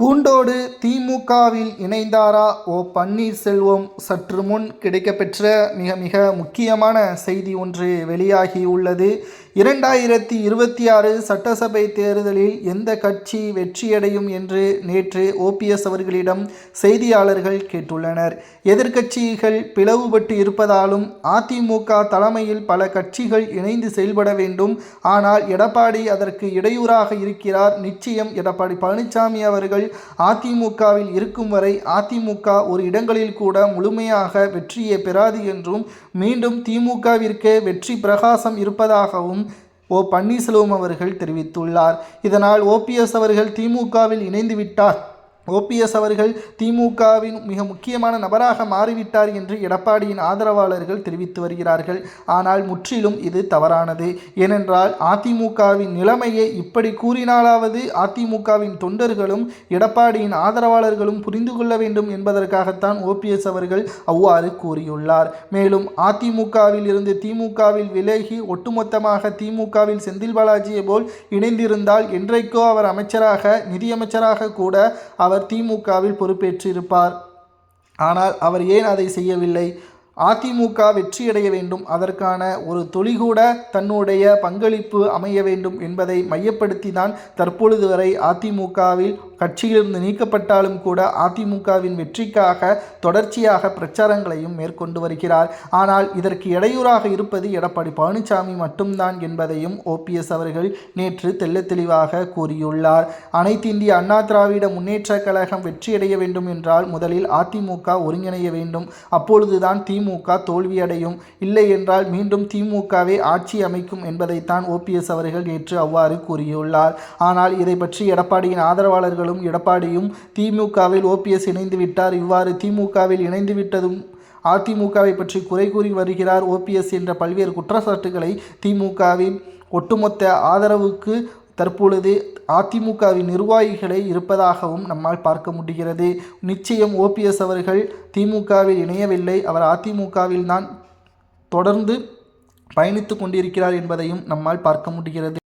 கூண்டோடு திமுகவில் இணைந்தாரா? ஓ பன்னீர்செல்வம் சற்று முன் கிடைக்கப்பெற்ற மிக மிக முக்கியமான செய்தி ஒன்று வெளியாகி உள்ளது. இரண்டாயிரத்தி இருபத்தி ஆறு சட்டசபை தேர்தலில் எந்த கட்சி வெற்றியடையும் என்று நேற்று ஓபிஎஸ் அவர்களிடம் செய்தியாளர்கள் கேட்டுள்ளனர். எதிர்க்கட்சிகள் பிளவுபட்டு இருப்பதாலும் அதிமுக தலைமையில் பல கட்சிகள் இணைந்து செயல்பட வேண்டும். ஆனால் எடப்பாடி அதற்கு இடையூறாக இருக்கிறார். நிச்சயம் எடப்பாடி பழனிசாமி அவர்கள் அதிமுகவில் இருக்கும் வரை அதிமுக ஒரு இடங்களில் கூட முழுமையாக வெற்றியை பெறாது என்றும் மீண்டும் திமுகவிற்கே வெற்றி பிரகாசம் இருப்பதாகவும் ஓ பன்னீர்செல்வம் அவர்கள் தெரிவித்துள்ளார். இதனால் ஓபிஎஸ் அவர்கள் திமுகவில் இணைந்து விட்டார். ஓபிஎஸ் அவர்கள் திமுகவின் மிக முக்கியமான நபராக மாறிவிட்டார் என்று எடப்பாடியின் ஆதரவாளர்கள் தெரிவித்து வருகிறார்கள். ஆனால் முற்றிலும் இது தவறானது. ஏனென்றால் அதிமுகவின் நிலைமையை இப்படி கூறினாலாவது அதிமுகவின் தொண்டர்களும் எடப்பாடியின் ஆதரவாளர்களும் புரிந்து கொள்ள வேண்டும் என்பதற்காகத்தான் ஓபிஎஸ் அவர்கள் அவ்வாறு கூறியுள்ளார். மேலும் அதிமுகவில் இருந்து திமுகவில் விலகி ஒட்டுமொத்தமாக திமுகவில் செந்தில் பாலாஜியை போல் இணைந்திருந்தால் என்றைக்கோ அவர் அமைச்சராக நிதியமைச்சராக கூட அவர் அவர் திமுகவில் பொறுப்பேற்றிருப்பார். ஆனால் அவர் ஏன் அதை செய்யவில்லை? அதிமுக வெற்றியடைய வேண்டும். அதற்கான ஒரு தொழிகூட தன்னுடைய பங்களிப்பு அமைய வேண்டும் என்பதை மையப்படுத்தி தான் தற்பொழுது வரை அதிமுகவில் கட்சியிலிருந்து நீக்கப்பட்டாலும் கூட அதிமுகவின் வெற்றிக்காக தொடர்ச்சியாக பிரச்சாரங்களையும் மேற்கொண்டு வருகிறார். ஆனால் இதற்கு இடையூறாக இருப்பது எடப்பாடி பழனிசாமி மட்டும்தான் என்பதையும் ஓபிஎஸ் அவர்கள் நேற்று தெள்ள தெளிவாக கூறியுள்ளார். அனைத்து இந்திய அண்ணா திராவிட முன்னேற்ற கழகம் வெற்றியடைய வேண்டும் என்றால் முதலில் அதிமுக ஒருங்கிணைய வேண்டும். அப்பொழுதுதான் திமுக தோல்வியடையும். இல்லை என்றால் மீண்டும் திமுகவே ஆட்சி அமைக்கும் என்பதைத்தான் ஓபிஎஸ் அவர்கள் நேற்று அவ்வாறு கூறியுள்ளார். ஆனால் இதை பற்றி எடப்பாடியின் ஆதரவாளர்களும் எடப்பாடியும் திமுகவில் ஓபிஎஸ் இணைந்துவிட்டார் இவ்வாறு திமுகவில் இணைந்துவிட்டதும் அதிமுகவை பற்றி குறை கூறி வருகிறார் ஓபிஎஸ் என்ற பல்வேறு குற்றச்சாட்டுகளை திமுகவின் ஒட்டுமொத்த ஆதரவுக்கு தற்பொழுது அதிமுகவின் நிர்வாகிகளை இருப்பதாகவும் நம்மால் பார்க்க முடிகிறது. நிச்சயம் ஓபிஎஸ் அவர்கள் திமுகவில் இணையவில்லை. அவர் அதிமுகவில் தான் தொடர்ந்து பயணித்து கொண்டிருக்கிறார் என்பதையும் நம்மால் பார்க்க முடிகிறது.